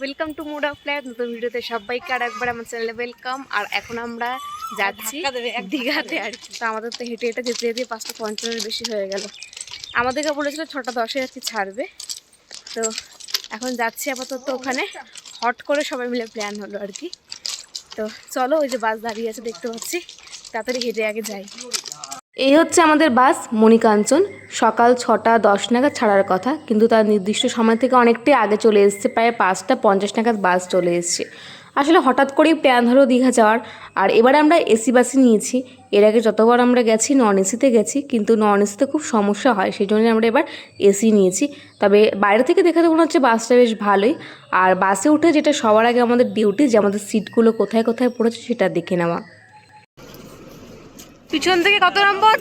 Welcome to mood off life নতুন ভিডিওতে সবাইকে আর একবার আমার চ্যানেলে ওয়েলকাম আর এখন আমরা যাচ্ছি দীঘাতে আর কি। তো আমাদের তো হেঁটে হেঁটে যেতে যেতে পাঁচটা পঞ্চান্নের বেশি হয়ে গেল। আমাদেরকে বলেছিল ছটা দশে আর কি ছাড়বে। তো এখন যাচ্ছি আপাতত ওখানে। হট করে সবাই মিলে প্ল্যান হলো আর কি। তো চলো ওই যে বাস দাঁড়িয়ে আছে দেখতে পাচ্ছি। তাড়াতাড়ি হেঁটে আগে যাই। এই হচ্ছে আমাদের বাস মণিকাঞ্চন। সকাল ছটা দশ নাগাদ ছাড়ার কথা, কিন্তু তার নির্দিষ্ট সময় থেকে অনেকটাই আগে চলে এসছে, প্রায় পাঁচটা পঞ্চাশ নাগাদ বাস চলে এসছে। আসলে হঠাৎ করেই প্ল্যান হলো দীঘা যাওয়ার, আর এবারে আমরা এসি বাসই নিয়েছি। এর আগে যতবার আমরা গেছি, নন এসিতে গেছি, কিন্তু নন এসিতে খুব সমস্যা হয় সেই জন্য আমরা এবার এসি নিয়েছি। তবে বাইরে থেকে দেখাতে মনে হচ্ছে বাসটা বেশ ভালোই। আর বাসে উঠে যেটা সবার আগে আমাদের ডিউটি যে আমাদের সিটগুলো কোথায় কোথায় পড়েছে সেটা দেখে নেওয়া। পিছন থেকে কত নম্বর?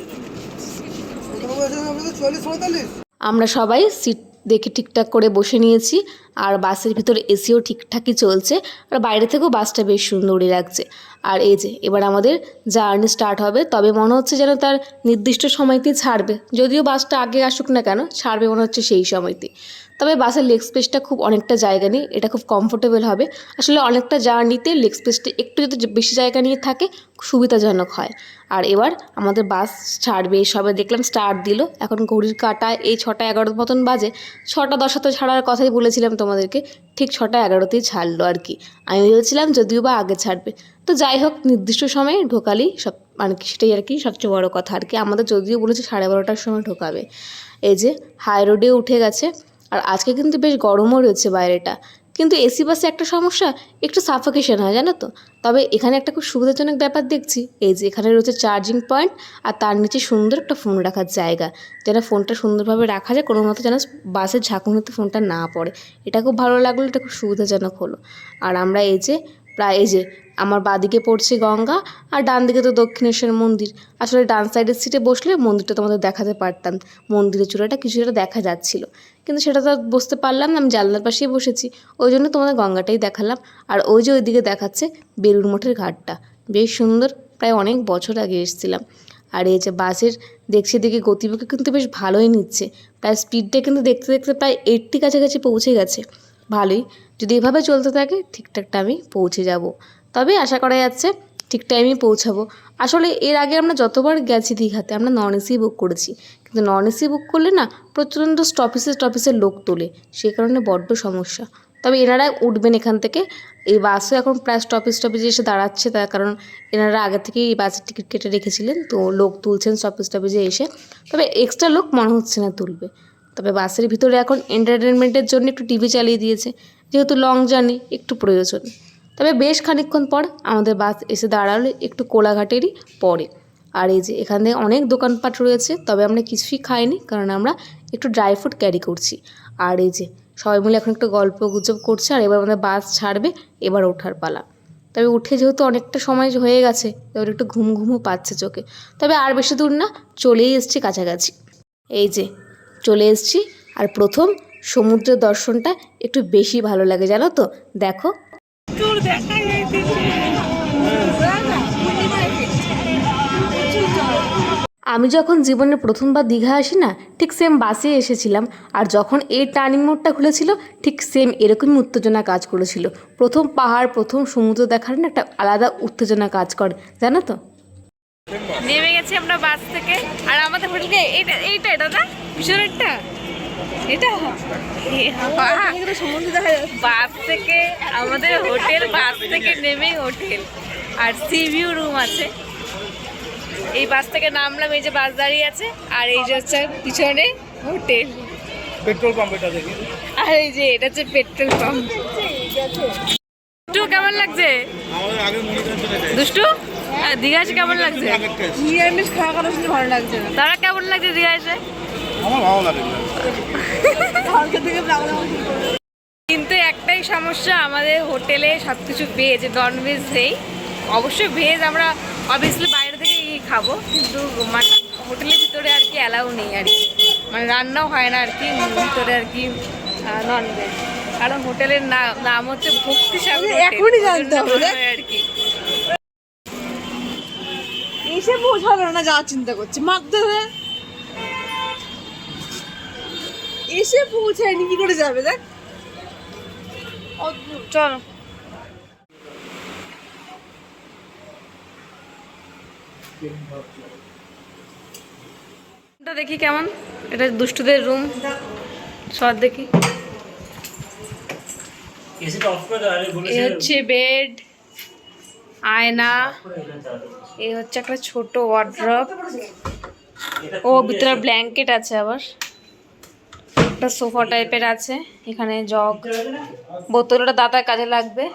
আমরা সবাই সিট দেখে ঠিকঠাক করে বসে নিয়েছি, আর বাসের ভিতরে এসিও ঠিকঠাকই চলছে, আর বাইরে থেকেও বাসটা বেশ সুন্দরই লাগছে। আর এই যে, এবার আমাদের জার্নি স্টার্ট হবে, তবে মনে হচ্ছে যেন তার নির্দিষ্ট সময়তেই ছাড়বে। যদিও বাসটা আগে আসুক না কেন, ছাড়বে মনে হচ্ছে সেই সময়তেই। তবে বাসের লেগ স্পেসটা খুব অনেকটা জায়গা নেই, এটা খুব কমফোর্টেবল হবে। আসলে অনেকটা জার্নিতে লেগ স্পেসটা একটু যদি বেশি জায়গা নিয়ে থাকে সুবিধাজনক হয়। আর এবার আমাদের বাস ছাড়বে, সবে দেখলাম স্টার্ট দিল। এখন ঘড়ির কাটায় এই ছটা এগারোর মতন বাজে। ছটা দশাতে ছাড়ার কথাই বলেছিলাম তোমাদেরকে, ঠিক ছটা এগারোতেই ছাড়লো আর কি। আমি ভেবেছিলাম যদিও বা আগে ছাড়বে। তো যাই হোক, নির্দিষ্ট সময়ে ঢোকালেই সব মানে সেটাই আর কি সবচেয়ে বড় কথা আর কি। আমাদের যদিও বলেছে সাড়ে বারোটার সময় ঢোকাবে। এই যে হাই রোডে উঠে গেছে। আর আজকে কিন্তু বেশ গরমও রয়েছে বাইরেটা। কিন্তু এসি বাসে একটা সমস্যা, একটু সাফোকেশন হয়, জানো তো? তবে এখানে একটা খুব সুবিধাজনক ব্যাপার দেখছি, এই যে এখানে রয়েছে চার্জিং পয়েন্ট আর তার নিচে সুন্দর একটা ফোন রাখার জায়গা। যেন ফোনটা সুন্দরভাবে রাখা যায়, কোনো মতো যেন বাসের ঝাঁকুনিতে ফোনটা না পড়ে। এটা খুব ভালো লাগল, এটা খুব সুবিধাজনক হলো। আর আমরা এই যে প্রায় এই যে আমার বাদিকে পড়ছে গঙ্গা আর ডান দিকে তো দক্ষিণেশ্বর মন্দির। আসলে ডান সাইডের সিটে বসলে মন্দিরটা তোমাদের দেখাতে পারতাম। মন্দিরের চূড়াটা কিছুটা দেখা যাচ্ছিল। কিন্তু সেটা তো বসতে পারলাম না, আমি জানলার পাশেই বসেছি। ওই জন্য তোমাদের গঙ্গাটাই দেখালাম। আর ওই যে ওইদিকে দেখাচ্ছে বেলুর মঠের ঘাটটা। বেশ সুন্দর, প্রায় অনেক বছর আগে এসেছিলাম। আর এই যে বাসের দেখছি দিকে গতিবেগ কিন্তু বেশ ভালোই নিচ্ছে। প্রায় স্পিডটা কিন্তু দেখতে দেখতে প্রায় এইটটি কাছাকাছি পৌঁছে গেছে। ভালোই। যদি এভাবে চলতে থাকে ঠিকঠাক টাইমে পৌঁছে যাব। তবে আশা করা যাচ্ছে, ঠিক টাইমে পৌঁছাবো। আসলে এর আগে আমরা যতবার গেছি দীঘাতে, আমরা নন এসি বুক করেছি। কিন্তু নন এসি বুক করলে না, প্রচণ্ড স্টপিসে স্টপিসে লোক তোলে। সেই কারণে বড্ড সমস্যা। তবে এনারা উঠবেন এখান থেকে। এই বাসও এখন প্রায় স্টপেজ স্টপেজে এসে দাঁড়াচ্ছে। তার কারণ এনারা আগে থেকেই এই বাসের টিকিট কেটে রেখেছিলেন। তো লোক তুলছেন স্টপেজ স্টপেজে এসে। তবে এক্সট্রা লোক মনে হচ্ছে না তুলবে। তবে বাসের ভিতরে এখন এন্টারটেনমেন্টের জন্য একটু টিভি চালিয়ে দিয়েছে। যেহেতু লং জার্নি একটু প্রয়োজন। তবে বেশ খানিকক্ষণ পর আমাদের বাস এসে দাঁড়াল একটু কোলাঘাটেরই পরে। আর এই যে এখানে অনেক দোকানপাট রয়েছে, তবে আমরা কিছুই খাইনি, কারণ আমরা একটু ড্রাই ফ্রুট ক্যারি করছি। আর এই যে সবাই মিলে এখন একটু গল্প গুজব করছে, আর এবার আমাদের বাস ছাড়বে, এবার ওঠার পালা। তবে উঠে যেহেতু অনেকটা সময় হয়ে গেছে, এবার একটু ঘুম ঘুমও পাচ্ছে চোখে। তবে আর বেশি দূর না, চলেই এসছি কাছাকাছি। এই যে চলে এসছি। আর প্রথম সমুদ্র দর্শনটা একটু বেশি ভালো লাগে জানো তো? দেখো। আমি যখন জীবনে প্রথমবার দীঘা আসি না ঠিক সেম বাসে এসেছিলাম। আর যখন এই টার্নিং মোড়টা খুলেছিল ঠিক সেম এরকমই উত্তেজনা কাজ করেছিল। প্রথম পাহাড় প্রথম সমুদ্র দেখার না একটা আলাদা উত্তেজনা কাজ করে জানো তো? নেমে গেছি আমরা বাস থেকে। আর আমাদের হোটেলকে এইটা এইটা এটা না? পিছনেরটা? এটা? সমুদ্র বাস থেকে আমাদের হোটেল বাস থেকে নেমেই হোটেল আর সি ভিউ রুম আছে। এই বাস থেকে নামলাম এই যে বাস দাঁড়িয়ে আছে আর এই যে হচ্ছে পিছনে হোটেল পেট্রোল পাম্প এটা দেখি। আর এই যে এটা হচ্ছে পেট্রোল পাম্প। দুষ্টু কেমন লাগছে? দুষ্টু? দীঘা এসে কেমন লাগছে? নিরামিষ খাওয়া খাওয়া শুনে ভালো লাগছে। তারা কেমন লাগছে দীঘা এসে? আমার ভালো লাগে কিন্তু একটাই সমস্যা আমাদের হোটেলে সব কিছু ভেজ নন ভেজ নেই। অবশ্যই ভেজ আমরা অবভিয়াসলি বাইরে থেকেই খাব কিন্তু মানে হোটেলের ভিতরে আর কি অ্যালাউ নেই আর কি। মানে রান্নাও হয় না আর কি ভিতরে আর কি নন ভেজ কারণ হোটেলের নাম নাম হচ্ছে ভক্তি সাগর এখনই জানতে হবে, আর কি। এসে পৌঁছাবে না যাওয়ার চিন্তা করছে। হবে এসে পৌঁছায়নি কি করে যাবে দেখ। চলো। দেখি কেমন? এটা দুষ্টুদের রুম। সব দেখি। এ হচ্ছে বেড আয়না। এ হচ্ছে একটা ছোট ওয়ার্ড্রপ ও ভিতরে ব্ল্যাঙ্কেট আছে আবার। একটা সোফা টাইপের আছে এখানে জগ বোতলটা দাদার কাজে লাগবে।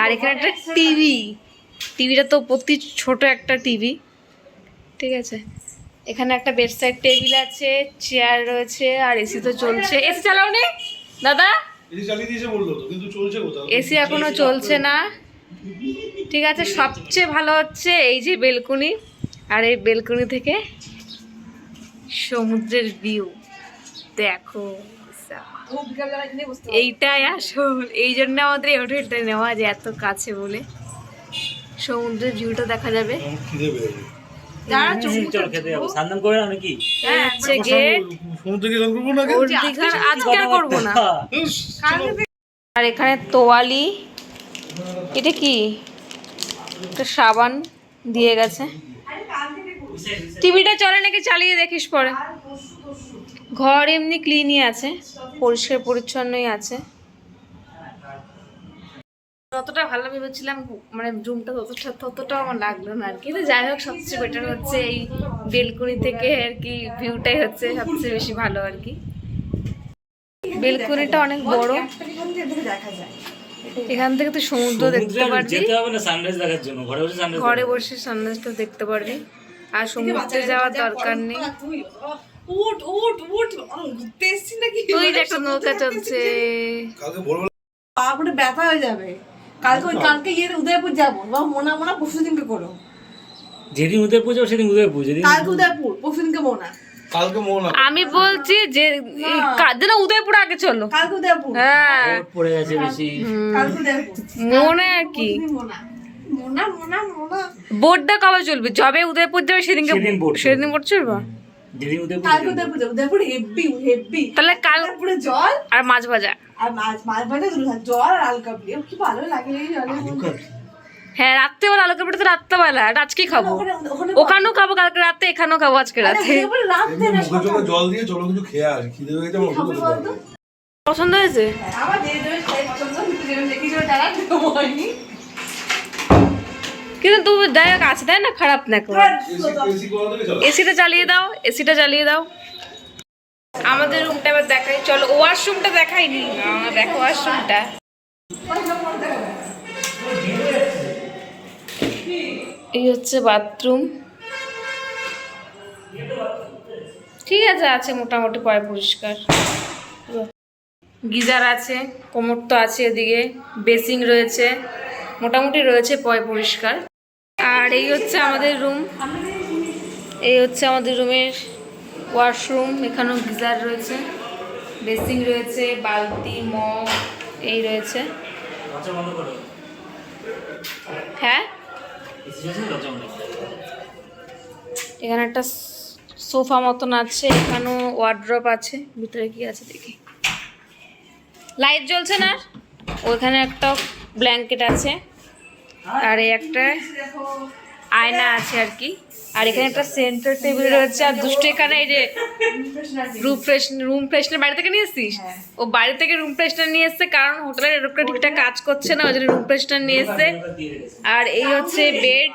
আর এখানে একটা টিভি টিভিটা তো প্রতি ছোট একটা টিভি ঠিক আছে। এখানে একটা বেডসাইড টেবিল আছে চেয়ার রয়েছে আর এসি তো চলছে। এসি চালাও নে দাদা এসি এখনও চলছে না। ঠিক আছে সবচেয়ে ভালো হচ্ছে এই যে বেলকুনি আর এই বেলকুনি থেকে সমুদ্রের ভিউ দেখো এইটাই আসল এই জন্য আমাদের এই হোটেলটা নেওয়া যে এত কাছে বলে। সমুদ্রের ভিউটা দেখা যাবে। আর এখানে তোয়ালি এটা কি? একটা সাবান দিয়ে গেছে। টিভিটা চলে নাকি চালিয়ে দেখিস পরে। ঘর এমনি ক্লিনই আছে, পরিষ্কার পরিচ্ছন্নই আছে। যতটা ভালো ভেবেছিলাম মানে রুমটা ততটা ততটাও আমার লাগল না আর কি। যাই হোক, সবচেয়ে বেটার হচ্ছে এই বেলকুনি থেকে আর কি ভিউটাই হচ্ছে সবচেয়ে বেশি ভালো আর কি। বেলকুনিটা অনেক বড়। দেখা যায় এখান থেকে তো সমুদ্র দেখতে পারবি। যেতে হবে না সানরাইজ দেখার জন্য। ঘরে বসে সানরাইজ ঘরে বসে সানরাইজটা দেখতে পারবি। আর সমুদ্রে যাওয়ার দরকার নেই। তুই উঠ উঠ। উঠ ঘুরতে এসছি নাকি? তুই একটা নৌকা চলছে। কালকে ভোরবেলা পা পুরো ব্যথা হয়ে যাবে। কালকে ওই কালকে গিয়ে উদয়পুর যাব। বা মোনা মোনা পরশু দিনকে করো। যেদিন উদয় পুজো সেদিন উদয় পুজো যেদিন কালকে উদয়পুর পরশু দিনকে মোনা। কালকে মোহন আমি বলছি যে কাজ না উদয়পুর আগে চলো। কালকে উদয়পুর। হ্যাঁ। পড়ে গেছে বেশি। কালকে উদয়পুর। মনে আর কি? মোনা মোনা। মোনা বোর্ডটা কবে চলবে? যবে উদয়পুর যাবে সেদিনকে সেদিন বোর্ড চলবে। তাহলে কাল পুরো জল আর মাছ ভাজা। আর মাছ মাছ ভাজা জল আর আলকাবলি। কি ভালো লাগে। হ্যাঁ রাত্রেবেলা আলু কাপড় তো রাত্রেবেলা আর আজকেই খাব। ওখানে- ওখানে ওখানেও খাব কালকে রাতে এখানেও খাব আজকে রাতে। জল দিয়ে চলো কিছু খেয়ে আসি খিদে হয়ে গেছে। পছন্দ হয়েছে? আমার যে দেবে সেই পছন্দ কিন্তু তুমি যাই হোক আছে তাই না? খারাপ না এসিটা চালিয়ে দাও এসিটা চালিয়ে দাও। আমাদের রুমটা এবার দেখাই চলো। ওয়াশরুমটা দেখাইনি। দেখো ওয়াশরুমটা এই হচ্ছে বাথরুম। ঠিক আছে আছে মোটামুটি পয় পরিষ্কার। গিজার আছে, কোমর তো আছে এদিকে বেসিং রয়েছে, মোটামুটি রয়েছে পয় পরিষ্কার। আর এই হচ্ছে আমাদের রুম। এই হচ্ছে আমাদের রুমের ওয়াশরুম, এখানেও গিজার রয়েছে বেসিং রয়েছে, বালতি, মগ, এই রয়েছে। হ্যাঁ? এখানে একটা সোফা মতন আছে এখানেও ওয়ার্ড্রপ আছে ভিতরে কি আছে দেখি। লাইট জ্বলছে না? ওখানে একটা ব্ল্যাঙ্কেট আছে। আর এই একটা আয়না আছে আর কি। আর এখানে একটা সেন্টার টেবিল রয়েছে আর দুটো এখানে এই যে রুম ফ্রেশ রুম ফ্রেশনার বাড়ি থেকে নিয়ে এসছিস? ও বাড়ি থেকে রুম ফ্রেশনার নিয়ে এসছে কারণ হোটেলের এরকম ঠিকঠাক কাজ করছে না ওই জন্য রুম ফ্রেশনার নিয়ে এসছে। আর এই হচ্ছে বেড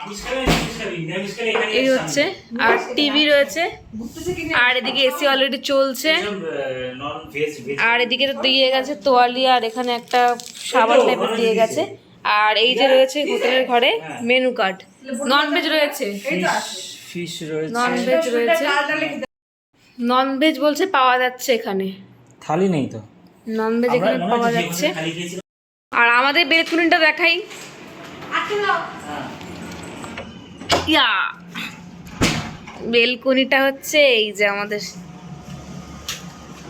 এই হচ্ছে। আর টিভি রয়েছে। আর এদিকে এসি অলরেডি চলছে। আর এদিকে তো দিয়ে গেছে তোয়ালি আর এখানে একটা সাবান টাইপের দিয়ে গেছে। আর এই যে রয়েছে হোটেলের ঘরে মেনু কার্ড নন ভেজ রয়েছে। ফিশ রয়েছে। নন ভেজ রয়েছে। নন বলছে পাওয়া যাচ্ছে এখানে। থালি নেই তো? নন ভেজ এখানে পাওয়া যাচ্ছে। আর আমাদের বেলকুনিটা দেখাই। ইয়া। বেলকুনিটা হচ্ছে এই যে আমাদের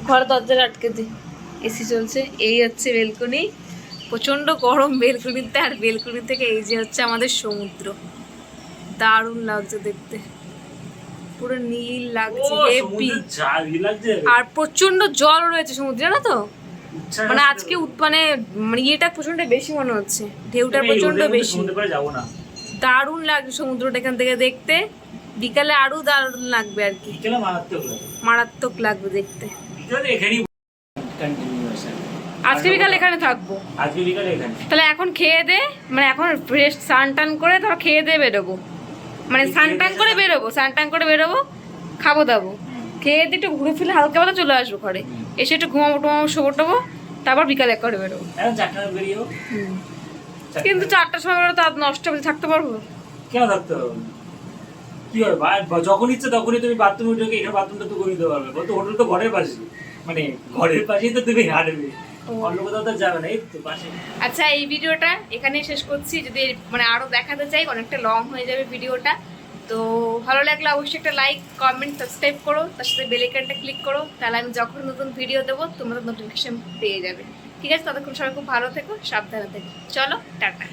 ঘর দরজাটা আটকে দি এসি চলছে। এই হচ্ছে বেলকুনি প্রচণ্ড গরম বেলকুনিতে আর বেলকুনি থেকে এই যে হচ্ছে আমাদের সমুদ্র। দারুণ লাগছে দেখতে। পুরো নীল লাগছে আর প্রচণ্ড জল রয়েছে সমুদ্রে জানো তো? মানে আজকে। মানে মানে ইয়েটা প্রচণ্ড বেশি মনে হচ্ছে। ঢেউটা প্রচণ্ড বেশি। না। দারুণ লাগছে সমুদ্রটা এখান থেকে দেখতে। বিকালে আরও দারুণ লাগবে আর কি। মারাত্মক লাগবে। দেখতে। আজকে বিকালে এখানে থাকব। আজকে বিকালে এখানে। তাহলে এখন খেয়ে দে মানে এখন ফ্রেশ স্নান টান করে তারপর খেয়ে দিয়ে বেরোবো। মানে স্নান টান করে বেরোবো স্নান টান করে বেরোবো খাব দাবো। খেয়ে দিয়ে একটু ঘুরে ফিরে হালকা পাতা চলে আসব ঘরে। এসে একটু ঘুমাবো টুমাবো শোবো টোবো তারপর বিকালে করে বেরোবো। কিন্তু চারটার সময় বেরো তার নষ্ট হয়ে থাকতে পারব। কেন থাকতে হবে? কি হবে? যখন ইচ্ছে তখনই তুমি বাথরুমে ঢুকে এখানে বাথরুমটা তো করে দিতে পারবে। বলতো হোটেল তো ঘরের পাশে মানে ঘরের পাশেই তো তুমি হাঁটবে। আচ্ছা এই ভিডিওটা এখানেই শেষ করছি। যদি মানে আরও দেখাতে চাই, অনেকটা লং হয়ে যাবে ভিডিওটা। তো ভালো লাগলে অবশ্যই একটা লাইক কমেন্ট সাবস্ক্রাইব করো। তার সাথে বেলাইকানটা ক্লিক করো। তাহলে আমি যখন নতুন ভিডিও দেবো তোমরা নোটিফিকেশন পেয়ে যাবে। ঠিক আছে? ততক্ষণ সবাই খুব ভালো থেকো, সাবধানে থেকো। চলো, টাটা।